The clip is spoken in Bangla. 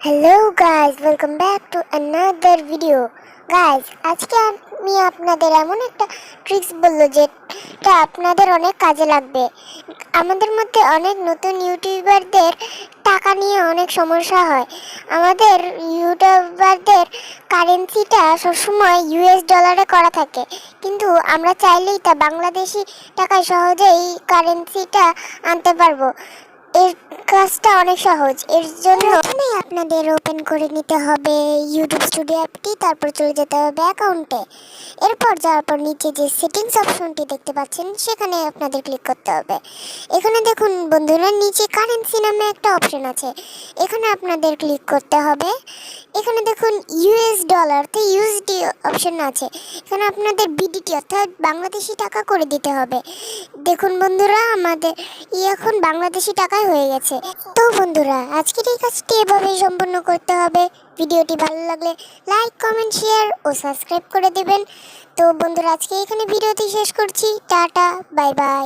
Hello guys welcome back to another video guys আজকে আমি আপনাদের এমন একটা ট্রিক্স বলল যেটা আপনাদের অনেক কাজে লাগবে। আমাদের মধ্যে অনেক নতুন ইউটিউবারদের টাকা নিয়ে অনেক সমস্যা হয়। আমাদের ইউটিউবারদের কারেন্সিটা সবসময় ইউএস ডলারে করা থাকে। কিন্তু আমরা চাইলেই তা বাংলাদেশি টাকায় সহজেই কারেন্সিটা আনতে পারব। এর কাজটা অনেক সহজ। এর জন্য আপনাদের ওপেন করে নিতে হবে ইউটিউব স্টুডিও অ্যাপটি তারপর চলে যেতে হবে অ্যাকাউন্টে এরপর যাওয়ার পর নিচে যে সেটিংস অপশনটি দেখতে পাচ্ছেন, সেখানে আপনাদের ক্লিক করতে হবে। এখানে দেখুন, বন্ধুরা, নিচে কারেন্সি নামে একটা অপশন আছে। এখানে আপনাদের ক্লিক করতে হবে। এখানে দেখুন ইউএস ডলার তো ইউএসডি অপশন আছে। এখানে আপনাদের বিডিটি অর্থাৎ বাংলাদেশি টাকা করে দিতে হবে। দেখুন, বন্ধুরা, আমাদের ই এখন বাংলাদেশি টাকায় হয়ে গেছে। তো বন্ধুরা, আজকের এই কাজটি এভাবেই সম্পন্ন করতে হবে। ভিডিওটি ভালো লাগলে লাইক কমেন্ট শেয়ার ও সাবস্ক্রাইব করে দেবেন। তো বন্ধুরা, আজকে এখানে ভিডিওটি শেষ করছি। Tata bye bye